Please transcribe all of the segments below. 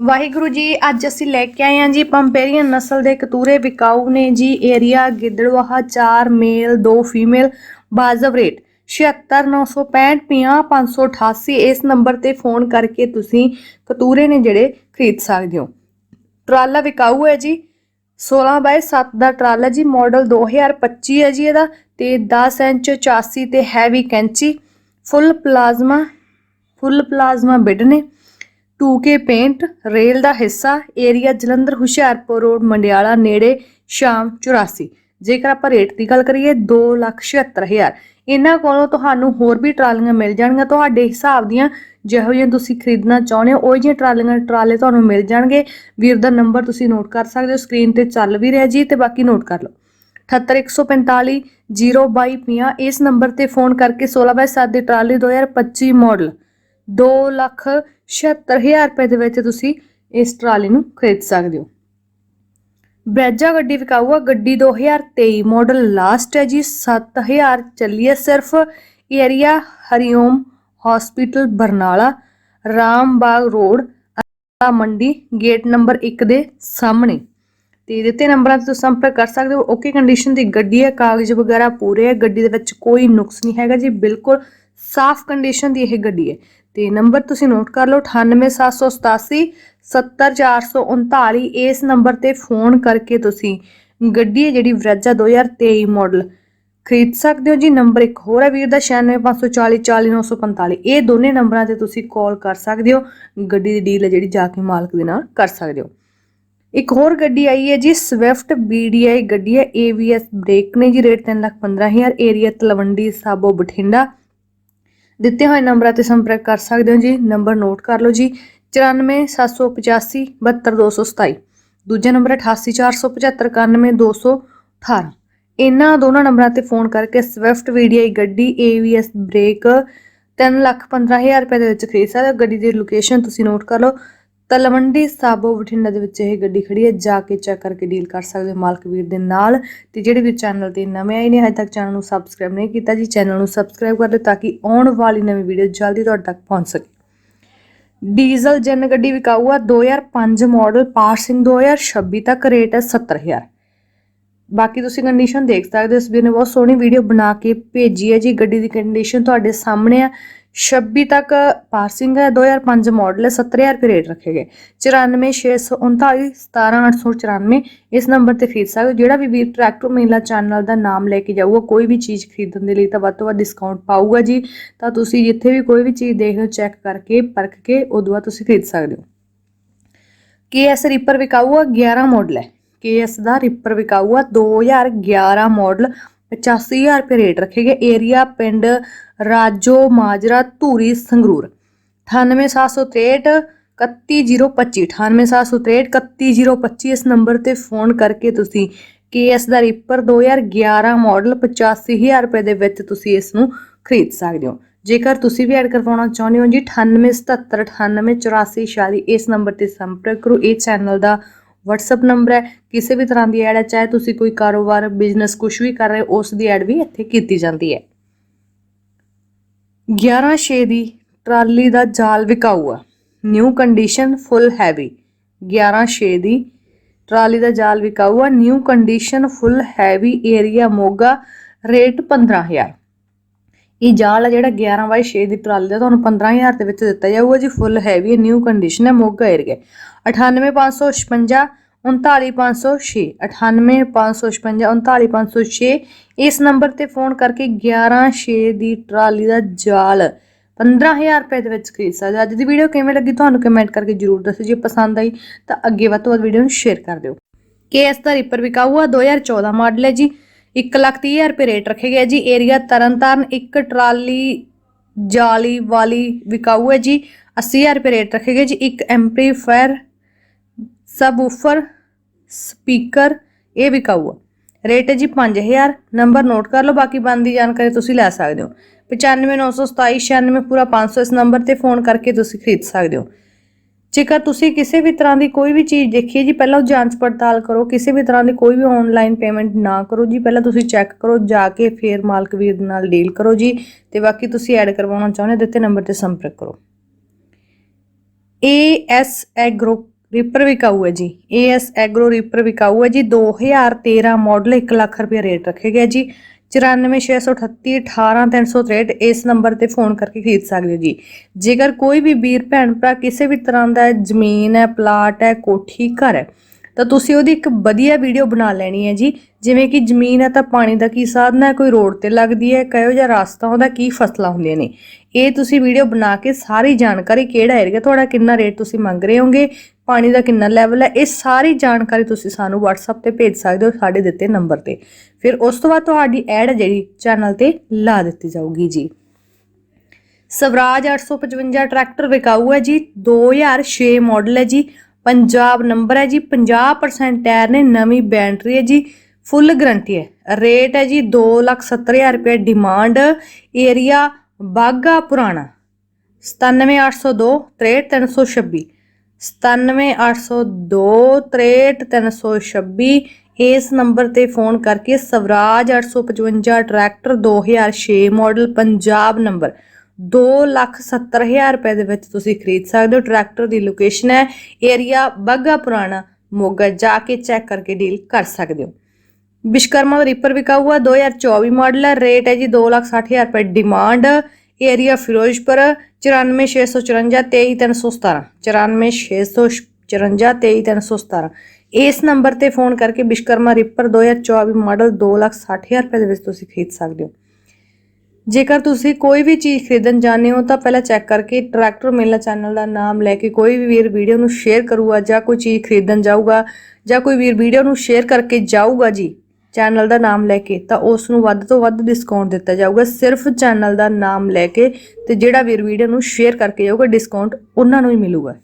ਵਾਹਿਗੁਰੂ ਜੀ, ਅੱਜ ਅਸੀਂ ਲੈ ਕੇ ਆਏ ਹਾਂ ਜੀ ਪੰਪੇਰੀਅਨ ਨਸਲ ਦੇ ਕਤੂਰੇ ਵਿਕਾਊ ਨੇ ਜੀ, ਏਰੀਆ ਗਿੱਦੜਵਾਹਾ 4 ਮੇਲ 2 ਫੀਮੇਲ, ਬਾਜ਼ਵ ਰੇਟ 76965 50588 ਇਸ ਨੰਬਰ ਤੇ ਫੋਨ ਕਰਕੇ ਤੁਸੀਂ ਕਤੂਰੇ ਨੇ ਜਿਹੜੇ ਖਰੀਦ ਸਕਦੇ ਹੋ। ਟਰਾਲਾ ਵਿਕਾਊ ਹੈ ਜੀ 16 ਬਾਈ 7 ਦਾ ਟਰਾਲਾ ਜੀ, ਮਾਡਲ 2025 ਹੈ ਜੀ ਇਹਦਾ ਤੇ 10 ਇੰਚ 84 ਤੇ ਹੈਵੀ ਕੈਂਚੀ, ਫੁੱਲ ਪਲਾਜ਼ਮਾ ਫੁੱਲ ਪਲਾਜ਼ਮਾ ਬਿੱਡ ਨੇ। 2K ਪੇਂਟ, ਰੇਲ ਦਾ ਹਿੱਸਾ, ਏਰੀਆ ਜਲੰਧਰ, ਹੁਸ਼ਿਆਰਪੁਰ ਰੋਡ, ਮੰਡਿਆਲਾ ਨੇੜੇ ਸ਼ਾਮ 84 ਜੇਕਰ ਆਪਾਂ ਰੇਟ ਦੀ ਗੱਲ ਕਰੀਏ 276000 ਇਹਨਾਂ ਕੋਲੋਂ ਤੁਹਾਨੂੰ ਹੋਰ ਵੀ ਟਰਾਲੀਆਂ ਮਿਲ ਜਾਣਗੀਆਂ। ਤੁਹਾਡੇ ਹਿਸਾਬ ਦੀਆਂ ਜਿਹੋ ਜਿਹੀਆਂ ਤੁਸੀਂ ਖਰੀਦਣਾ ਚਾਹੁੰਦੇ ਹੋ, ਉਹ ਜਿਹੀਆਂ ਟਰਾਲੀਆਂ, ਟਰਾਲੇ ਤੁਹਾਨੂੰ ਮਿਲ ਜਾਣਗੇ। ਵੀਰ ਦਾ ਨੰਬਰ ਤੁਸੀਂ ਨੋਟ ਕਰ ਸਕਦੇ ਹੋ, ਸਕਰੀਨ ਤੇ ਚੱਲ ਵੀ ਰਿਹਾ ਜੀ, ਤੇ ਬਾਕੀ ਨੋਟ ਕਰ ਲਓ। 78145 022 ਇਸ ਨੰਬਰ ਤੇ ਫੋਨ ਕਰਕੇ 16 ਬਾਈ 7 ਦੀ ਟਰਾਲੀ 2025 ਮਾਡਲ 2 ਲੱਖ 76000 ਰੁਪਏ ਦੇ ਵਿੱਚ ਤੁਸੀਂ ਇਸ ਟਰਾਲੀ ਨੂੰ ਖਰੀਦ ਸਕਦੇ ਹੋ। ਬ੍ਰੈਜਾ ਗੱਡੀ ਵਿਕਾਊ ਆ ਗੱਡੀ 2023 ਮਾਡਲ ਲਾਸਟ ਹੈ ਜੀ। 7000 ਚੱਲੀ ਹੈ ਸਿਰਫ। Area Hariom hospital Barnala, Rambagh road ਆ ਮੰਡੀ ਗੇਟ ਨੰਬਰ 1 ਦੇ ਸਾਹਮਣੇ। ਤੇ ਦਿੱਤੇ ਨੰਬਰਾਂ ਤੇ ਤੁਸੀਂ ਸੰਪਰਕ ਕਰ ਸਕਦੇ ਹੋ। ਓਕੇ ਕੰਡੀਸ਼ਨ ਦੀ ਗੱਡੀ ਹੈ। ਕਾਗਜ਼ ਵਗੈਰਾ ਪੂਰੇ ਹੈ। ਗੱਡੀ ਦੇ ਵਿੱਚ ਕੋਈ ਨੁਕਸ ਨਹੀਂ ਹੈਗਾ ਜੀ। ਬਿਲਕੁਲ ਸਾਫ਼ ਕੰਡੀਸ਼ਨ ਦੀ ਇਹ ਗੱਡੀ ਹੈ। ਤੇ ਨੰਬਰ ਤੁਸੀਂ ਨੋਟ ਕਰ ਲਓ 98787 70439 ਇਸ ਨੰਬਰ ਤੇ ਫੋਨ ਕਰਕੇ ਤੁਸੀਂ ਗੱਡੀ ਹੈ ਜਿਹੜੀ ਵਰਜਾ 2023 ਮਾਡਲ ਖਰੀਦ ਸਕਦੇ ਹੋ ਜੀ। ਨੰਬਰ ਇੱਕ ਹੋਰ ਹੈ ਵੀਰ ਦਾ 96540 40945 ਇਹ ਦੋਨੇ ਨੰਬਰਾਂ ਤੇ ਤੁਸੀਂ ਕਾਲ ਕਰ ਸਕਦੇ ਹੋ, ਗੱਡੀ ਦੀ ਡੀਲ ਹੈ ਜਿਹੜੀ ਜਾ ਕੇ ਮਾਲਕ ਦੇ ਨਾਲ ਕਰ ਸਕਦੇ ਹੋ। ਇੱਕ ਹੋਰ ਗੱਡੀ ਆਈ ਹੈ ਜੀ ਸਵਿਫਟ BDI ਗੱਡੀ ਹੈ ABS ਬ੍ਰੇਕ ਨੇ ਜੀ, ਰੇਟ 315000 ਏਰੀਆ ਤਲਵੰਡੀ ਸਾਬੋ ਬਠਿੰਡਾ। ਦਿੱਤੇ ਹੋਏ ਨੰਬਰਾਂ ਤੇ ਸੰਪਰਕ ਕਰ ਸਕਦੇ ਹੋ ਜੀ। ਨੰਬਰ ਨੋਟ ਕਰ ਲਓ ਜੀ। 94785 72227 ਦੂਜਾ ਨੰਬਰ ਹੈ 884759 218 ਇਹਨਾਂ ਦੋਨਾਂ ਨੰਬਰਾਂ ਤੇ ਫੋਨ ਕਰਕੇ ਸਵਿਫਟ ਵੀਡੀਆਈ ਗੱਡੀ ABS ਬ੍ਰੇਕ 315000 ਰੁਪਏ ਦੇ ਵਿੱਚ ਖਰੀਦ ਸਕਦੇ ਹੋ। ਗੱਡੀ ਦੀ ਲੋਕੇਸ਼ਨ ਤੁਸੀਂ ਨੋਟ ਕਰ ਲਓ। ਤਲਵੰਡੀ ਸਾਬੋ ਬਠਿੰਡਾ ਦੇ ਵਿੱਚ ਇਹ ਗੱਡੀ ਖੜੀ ਹੈ, ਜਾ ਕੇ ਚੈੱਕ ਕਰਕੇ ਡੀਲ ਕਰ ਸਕਦੇ ਹੋ ਮਾਲਕ ਵੀਰ ਦੇ ਨਾਲ। ਤੇ ਜਿਹੜੇ ਵੀ ਚੈਨਲ ਤੇ ਨਵੇਂ ਆਏ ਨੇ, ਹਜੇ ਤੱਕ ਚੈਨਲ ਨੂੰ ਸਬਸਕ੍ਰਾਈਬ ਨਹੀਂ ਕੀਤਾ ਜੀ ਚੈਨਲ ਨੂੰ ਸਬਸਕ੍ਰਾਈਬ ਕਰ ਲਓ ਤਾਂ ਕਿ ਆਉਣ ਵਾਲੀ ਨਵੀਂ ਵੀਡੀਓ ਜਲਦੀ ਤੁਹਾਡੇ ਤੱਕ ਪਹੁੰਚ ਸਕੇ। ਡੀਜ਼ਲ ਜਨ ਗੱਡੀ ਵਿਕਾਊ ਆ 2005 ਮਾਡਲ ਪਾਰਸਿੰਗ 2026 ਤੱਕ ਰੇਟ ਹੈ 70000 ਬਾਕੀ ਤੁਸੀਂ ਕੰਡੀਸ਼ਨ ਦੇਖ ਸਕਦੇ ਹੋ, ਇਸ ਵੀਰ ਨੇ ਬਹੁਤ ਸੋਹਣੀ ਵੀਡੀਓ ਬਣਾ ਕੇ ਭੇਜੀ ਹੈ ਜੀ, ਗੱਡੀ ਦੀ ਕੰਡੀਸ਼ਨ ਤੁਹਾਡੇ ਸਾਹਮਣੇ ਆ। 26 ਤੱਕ ਪਾਸਿੰਗ ਹੈ 2005 ਮਾਡਲ ਹੈ 70000 ਰੁਪਏ ਰੇਟ ਰੱਖੇ ਗਏ। 94639 17894 ਇਸ ਨੰਬਰ ਤੇ ਖਰੀਦ ਸਕਦੇ ਹੋ। ਜਿਹੜਾ ਵੀ ਵੀਰ ਟਰੈਕਟਰ ਮੇਲਾ ਚੈਨਲ ਦਾ ਨਾਮ ਲੈ ਕੇ ਜਾਊਗਾ, ਕੋਈ ਵੀ ਚੀਜ਼ ਖਰੀਦਣ ਦੇ ਲਈ ਤਾਂ ਵੱਧ ਤੋਂ ਵੱਧ ਡਿਸਕਾਊਂਟ ਪਾਊਗਾ ਜੀ। ਤਾਂ ਤੁਸੀਂ ਜਿੱਥੇ ਵੀ ਕੋਈ ਵੀ ਚੀਜ਼ ਦੇਖਦੇ ਹੋ ਚੈੱਕ ਕਰਕੇ, ਪਰਖ ਕੇ, ਉਦੋਂ ਬਾਅਦ ਤੁਸੀਂ ਖਰੀਦ ਸਕਦੇ ਹੋ। ਕੇਐਸ ਰੀਪਰ ਵਿਕਾਊ ਆ 11 ਮਾਡਲ ਹੈ। ਕੇਐਸ ਦਾ ਰੀਪਰ ਵਿਕਾਊ ਆ 2011 ਮਾਡਲ 85000 ਰੁਪਏ ਰੇਟ ਰੱਖੇ ਗਏ। ਏਰੀਆ ਪਿੰਡ ਰਾਜੋ ਮਾਜਰਾ ਧੂਰੀ ਸੰਗਰੂਰ। 98763 31025 98763 31025 ਇਸ ਨੰਬਰ ਤੇ ਫੋਨ ਕਰਕੇ ਤੁਸੀਂ ਕੇਐਸ ਦਾ ਰੀਪਰ 2011 ਮਾਡਲ 85000 ਰੁਪਏ ਦੇ ਵਿੱਚ ਤੁਸੀਂ ਇਸ ਨੂੰ ਖਰੀਦ ਸਕਦੇ ਹੋ। ਜੇਕਰ ਤੁਸੀਂ ਵੀ ਐਡ ਕਰਵਾਉਣਾ ਚਾਹੁੰਦੇ ਹੋ ਜੀ 9877988446 ਇਸ ਨੰਬਰ ਤੇ ਸੰਪਰਕ ਕਰੋ। ਇਹ ਚੈਨਲ ਦਾ WhatsApp ਨੰਬਰ ਹੈ, ਕਿਸੇ ਵੀ ਤਰ੍ਹਾਂ ਦੀ ਐਡ ਹੈ, ਚਾਹੇ ਤੁਸੀਂ ਕੋਈ ਕਾਰੋਬਾਰ ਬਿਜ਼ਨਸ ਕੁਝ ਵੀ ਕਰ ਰਹੇ ਹੋ, ਉਸ ਦੀ ਐਡ ਵੀ ਇੱਥੇ ਕੀਤੀ ਜਾਂਦੀ ਹੈ। 11 ਛੇ ਦੀ ਟਰਾਲੀ ਦਾ ਜਾਲ ਵਿਕਾਊ ਆ। ਨਿਊ ਕੰਡੀਸ਼ਨ ਫੁੱਲ ਹੈਵੀ 11 ਛੇ ਦੀ ਟਰਾਲੀ ਦਾ ਜਾਲ ਵਿਕਾਊ ਆ। New condition full heavy area Moga rate 15000 ਇਹ ਜਾਲ ਆ ਜਿਹੜਾ 11 ਬਾਈ 6 ਦੀ ਟਰਾਲੀ ਦਾ, ਤੁਹਾਨੂੰ 15000 ਦੇ ਵਿੱਚ ਦਿੱਤਾ ਜਾਊਗਾ ਜੀ ਫੁੱਲ ਹੈਵੀ ਨਿਊ ਕੰਡੀਸ਼ਨ ਹੈ, ਮੋਗਾ ਏਰੀਆ 98556 39506 98556 39506 ਇਸ ਨੰਬਰ ਤੇ ਫੋਨ ਕਰਕੇ 116 ਦੀ ਟਰਾਲੀ ਦਾ ਜਾਲ 15000 ਰੁਪਏ ਦੇ ਵਿੱਚ ਖਰੀਦ ਸਕਦੇ ਹੋ। ਅੱਜ ਦੀ ਵੀਡੀਓ ਕਿਵੇਂ ਲੱਗੀ ਤੁਹਾਨੂੰ ਕਮੈਂਟ ਕਰਕੇ ਜਰੂਰ ਦੱਸੋ ਜੇ ਪਸੰਦ ਆਈ, ਤਾਂ ਅੱਗੇ ਵੱਧ ਤੋਂ ਵੱਧ ਵੀਡੀਓ ਨੂੰ ਸ਼ੇਅਰ ਕਰ ਦਿਓ। ਕੇਐਸ ਦਾ ਰੀਪਰ ਵਿਕਾਊ ਆ 2014 ਮਾਡਲ ਹੈ ਜੀ। 130000 ਰੁਪਏ ਰੇਟ ਰੱਖੇ ਗਏ ਜੀ। ਏਰੀਆ ਤਰਨਤਾਰਨ ਇੱਕ ਟਰਾਲੀ ਜਾਲੀ ਵਾਲੀ ਵਿਕਾਊ ਹੈ ਜੀ। 80000 ਰੁਪਏ ਰੇਟ ਰੱਖੇ ਗਏ ਜੀ। ਇੱਕ ਐਮਪਲੀਫਾਇਰ ਸਬਵੂਫਰ ਸਪੀਕਰ ਇਹ ਵਿਕਾਊ ਆ। ਰੇਟ ਹੈ ਜੀ 5000 ਨੰਬਰ ਨੋਟ ਕਰ ਲਓ, ਬਾਕੀ ਬੰਦੀ ਜਾਣਕਾਰੀ ਤੁਸੀਂ ਲੈ ਸਕਦੇ ਹੋ। 959779 ਪੂਰਾ 500 ਇਸ ਨੰਬਰ ਤੇ ਫੋਨ ਕਰਕੇ ਤੁਸੀਂ ਖਰੀਦ ਸਕਦੇ ਹੋ। ਜੇਕਰ ਤੁਸੀਂ ਕਿਸੇ ਵੀ ਤਰ੍ਹਾਂ ਦੀ ਕੋਈ ਵੀ ਚੀਜ਼ ਦੇਖੀਏ ਜੀ, ਪਹਿਲਾਂ ਉਹ ਜਾਂਚ ਪੜਤਾਲ ਕਰੋ, ਕਿਸੇ ਵੀ ਤਰ੍ਹਾਂ ਦੀ ਕੋਈ ਵੀ ਆਨਲਾਈਨ ਪੇਮੈਂਟ ਨਾ ਕਰੋ ਜੀ, ਪਹਿਲਾਂ ਤੁਸੀਂ ਚੈੱਕ ਕਰੋ, ਜਾ ਕੇ ਫੇਰ ਮਾਲਕ ਵੀਰ ਨਾਲ ਡੀਲ ਕਰੋ ਜੀ, ਤੇ ਬਾਕੀ ਤੁਸੀਂ ਐਡ ਕਰਵਾਉਣਾ ਚਾਹੁੰਦੇ ਹੋ ਦਿੱਤੇ ਨੰਬਰ ਤੇ ਸੰਪਰਕ ਕਰੋ। ਏਐਸ ਐਗਰੋ ਰੀਪਰ ਵਿਕਾਊ ਹੈ ਜੀ ਏਐਸ ਐਗਰੋ ਰੀਪਰ ਵਿਕਾਊ ਹੈ ਜੀ 2013 ਮਾਡਲ 1 ਲੱਖ ਰੁਪਏ ਰੇਟ ਰੱਖੇ ਗਿਆ ਜੀ 94638 18363 ਇਸ ਨੰਬਰ ਤੇ ਫੋਨ ਕਰਕੇ ਖਰੀਦ ਸਕਦੇ ਹੋ ਜੀ। ਜੇਕਰ ਕੋਈ ਵੀ ਵੀਰ, ਭੈਣ, ਭਰਾ ਕਿਸੇ ਵੀ ਤਰ੍ਹਾਂ ਦਾ ਜ਼ਮੀਨ ਹੈ, ਪਲਾਟ ਹੈ, ਕੋਠੀ, ਘਰ ਹੈ, ਤਾਂ ਤੁਸੀਂ ਉਹਦੀ ਇੱਕ ਵਧੀਆ ਵੀਡੀਓ ਬਣਾ ਲੈਣੀ ਹੈ ਜੀ। ਜਿਵੇਂ ਕਿ ਜ਼ਮੀਨ ਹੈ ਤਾਂ ਪਾਣੀ ਦਾ ਕੀ ਸਾਧਨ ਹੈ, ਕੋਈ ਰੋਡ ਤੇ ਲੱਗਦੀ ਹੈ, ਕਿਹੋ ਜਿਹਾ ਰਸਤਾ ਹੁੰਦਾ ਕੀ ਫਸਲਾਂ ਹੁੰਦੀਆਂ ਨੇ। ਇਹ ਤੁਸੀਂ ਵੀਡੀਓ ਬਣਾ ਕੇ ਸਾਰੀ ਜਾਣਕਾਰੀ ਕਿਹੜਾ ਏਰੀਆ ਤੁਹਾਡਾ ਕਿੰਨਾ ਰੇਟ ਤੁਸੀਂ ਮੰਗ ਰਹੇ ਹੋਗੇ ਪਾਣੀ ਦਾ ਕਿੰਨਾ ਲੈਵਲ ਹੈ, ਇਹ ਸਾਰੀ ਜਾਣਕਾਰੀ ਤੁਸੀਂ ਸਾਨੂੰ WhatsApp ਤੇ ਭੇਜ ਸਕਦੇ ਹੋ ਸਾਡੇ ਦਿੱਤੇ ਨੰਬਰ ਤੇ। ਫਿਰ ਉਸ ਤੋਂ ਬਾਅਦ ਤੁਹਾਡੀ ਐਡ ਜਿਹੜੀ ਚੈਨਲ ਤੇ ਲਾ ਦਿੱਤੀ ਜਾਊਗੀ ਜੀ। ਸਵਰਾਜ 855 ਟਰੈਕਟਰ ਵਿਕਾਊ ਹੈ ਜੀ 2006 ਮਾਡਲ ਹੈ ਜੀ, ਪੰਜਾਬ ਨੰਬਰ ਹੈ ਜੀ 50% ਟਾਇਰ ਨੇ, ਨਵੀਂ ਬੈਟਰੀ ਹੈ ਜੀ ਫੁੱਲ ਗਰੰਟੀ ਹੈ। ਰੇਟ ਹੈ ਜੀ 270000 ਰੁਪਏ ਡਿਮਾਂਡ ਏਰੀਆ ਬਾਗਾ ਪੁਰਾਣਾ 97802 63326 97802 63326 ਇਸ ਨੰਬਰ ਤੇ ਫੋਨ ਕਰਕੇ Swaraj 855 tractor 2006 model Punjab number 270000 ਰੁਪਏ ਦੇ ਵਿੱਚ ਤੁਸੀਂ ਖਰੀਦ ਸਕਦੇ ਹੋ। ਟਰੈਕਟਰ ਦੀ ਲੋਕੇਸ਼ਨ ਹੈ ਏਰੀਆ ਬਾਗਾ ਪੁਰਾਣਾ, ਮੋਗਾ, ਜਾ ਕੇ ਚੈੱਕ ਕਰਕੇ ਡੀਲ ਕਰ ਸਕਦੇ ਹੋ। ਵਿਸ਼ਕਰਮਾ ਰੀਪਰ ਵਿਕਾ ਹੁਆ 2024 ਮਾਡਲ ਹੈ, ਰੇਟ ਹੈ ਜੀ 260000 ਰੁਪਏ ਡਿਮਾਂਡ ਏਰੀਆ ਫਿਰੋਜ਼ਪੁਰ 94654 23317 94654 23317 ਇਸ ਨੰਬਰ ਤੇ ਫੋਨ ਕਰਕੇ ਵਿਸ਼ਕਰਮਾ ਰੀਪਰ 2024 ਮਾਡਲ 260000 ਰੁਪਏ ਦੇ ਵਿੱਚ ਤੁਸੀਂ ਖਰੀਦ ਸਕਦੇ ਹੋ। ਜੇਕਰ ਤੁਸੀਂ ਕੋਈ ਵੀ ਚੀਜ਼ ਖਰੀਦਣ ਜਾਂਦੇ ਹੋ ਤਾਂ ਪਹਿਲਾਂ ਚੈੱਕ ਕਰਕੇ ਟਰੈਕਟਰ ਮੇਲਾ ਚੈਨਲ ਦਾ ਨਾਮ ਲੈ ਕੇ ਕੋਈ ਵੀ ਵੀਰ ਵੀਡੀਓ ਨੂੰ ਸ਼ੇਅਰ ਕਰੂਗਾ ਜਾਂ ਕੋਈ ਚੀਜ਼ ਖਰੀਦਣ ਜਾਊਗਾ ਜਾਂ ਕੋਈ ਵੀਰ ਵੀਡੀਓ ਨੂੰ ਸ਼ੇਅਰ ਕਰਕੇ ਜਾਊਗਾ ਜੀ। ਚੈਨਲ ਦਾ ਨਾਮ ਲੈ ਕੇ, ਤਾਂ ਉਸ ਨੂੰ ਵੱਧ ਤੋਂ ਵੱਧ ਡਿਸਕਾਊਂਟ ਦਿੱਤਾ ਜਾਊਗਾ। ਸਿਰਫ ਚੈਨਲ ਦਾ ਨਾਮ ਲੈ ਕੇ ਤੇ ਜਿਹੜਾ ਵੀਰ ਵੀਡੀਓ ਨੂੰ ਸ਼ੇਅਰ ਕਰਕੇ ਜਾਊਗਾ ਡਿਸਕਾਊਂਟ ਉਹਨਾਂ ਨੂੰ ਹੀ ਮਿਲੂਗਾ।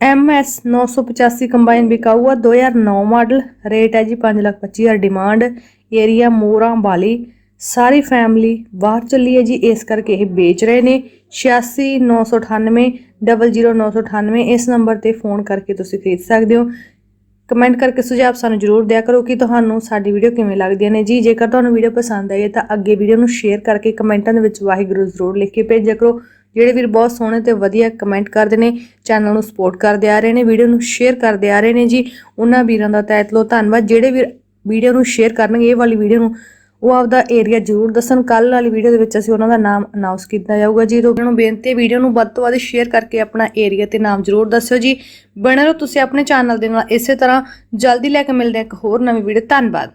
MS 985 ਕੰਬਾਈਨ ਵਿਕਾਊ ਆ 2009 ਮਾਡਲ ਰੇਟ ਹੈ ਜੀ 525000 ਡਿਮਾਂਡ ਏਰੀਆ ਮੋਰਾ ਬਾਲੀ ਸਾਰੀ ਫੈਮਿਲੀ ਬਾਹਰ ਚੱਲੀ ਹੈ ਜੀ, ਇਸ ਕਰਕੇ ਇਹ ਵੇਚ ਰਹੇ ਨੇ। 869998 00998 ਇਸ ਨੰਬਰ ਤੇ ਫੋਨ ਕਰਕੇ ਤੁਸੀਂ ਖਰੀਦ ਸਕਦੇ ਹੋ। ਕਮੈਂਟ ਕਰਕੇ ਸੁਝਾਅ ਸਾਨੂੰ ਜਰੂਰ ਦਿਆ ਕਰੋ ਕਿ ਤੁਹਾਨੂੰ ਸਾਡੀ ਵੀਡੀਓ ਕਿਵੇਂ ਲੱਗਦੀਆਂ ਨੇ। ਜੀ, ਜੇਕਰ ਤੁਹਾਨੂੰ ਵੀਡੀਓ ਪਸੰਦ ਆਈ ਤਾਂ ਅੱਗੇ ਵੀਡੀਓ ਨੂੰ ਸ਼ੇਅਰ ਕਰਕੇ ਕਮੈਂਟਾਂ ਦੇ ਵਿੱਚ ਵਾਹਿਗੁਰੂ ਜ਼ਰੂਰ ਲਿਖ ਕੇ ਭੇਜਿਆ ਕਰੋ। ਜਿਹੜੇ ਵੀਰ ਬਹੁਤ ਸੋਹਣੇ ਤੇ ਵਧੀਆ ਕਮੈਂਟ ਕਰਦੇ ਨੇ, ਚੈਨਲ ਨੂੰ ਸਪੋਰਟ ਕਰਦੇ ਆ ਰਹੇ ਨੇ, ਵੀਡੀਓ ਨੂੰ ਸ਼ੇਅਰ ਕਰਦੇ ਆ ਰਹੇ ਨੇ ਜੀ, ਉਹਨਾਂ ਵੀਰਾਂ ਦਾ ਤਹਿ ਦਿਲੋਂ ਧੰਨਵਾਦ। ਜਿਹੜੇ ਵੀਰ ਵੀਡੀਓ ਨੂੰ ਸ਼ੇਅਰ ਕਰਨਗੇ, ਇਹ ਵਾਲੀ ਵੀਡੀਓ ਨੂੰ ਉਹ ਆਪਦਾ ਏਰੀਆ ਜ਼ਰੂਰ ਦੱਸਣ। ਕੱਲ ਵਾਲੀ ਵੀਡੀਓ ਦੇ ਵਿੱਚ ਅਸੀਂ ਉਹਨਾਂ ਦਾ ਨਾਮ ਅਨਾਉਂਸ ਕੀਤਾ ਜਾਊਗਾ ਜੀ। ਤੋਂ ਨੂੰ ਬੇਨਤੀ ਹੈ ਵੀਡੀਓ ਨੂੰ ਵੱਧ ਤੋਂ ਵੱਧ ਸ਼ੇਅਰ ਕਰਕੇ ਆਪਣਾ ਏਰੀਆ ਤੇ ਨਾਮ ਜ਼ਰੂਰ ਦੱਸਿਓ ਜੀ। ਬਣੇ ਰਹੋ ਤੁਸੀਂ ਆਪਣੇ ਚੈਨਲ ਦੇ ਨਾਲ। ਇਸੇ ਤਰ੍ਹਾਂ ਜਲਦੀ ਲੈ ਕੇ ਮਿਲਦੇ ਹਾਂ ਇੱਕ ਹੋਰ ਨਵੀਂ ਵੀਡੀਓ ਧੰਨਵਾਦ।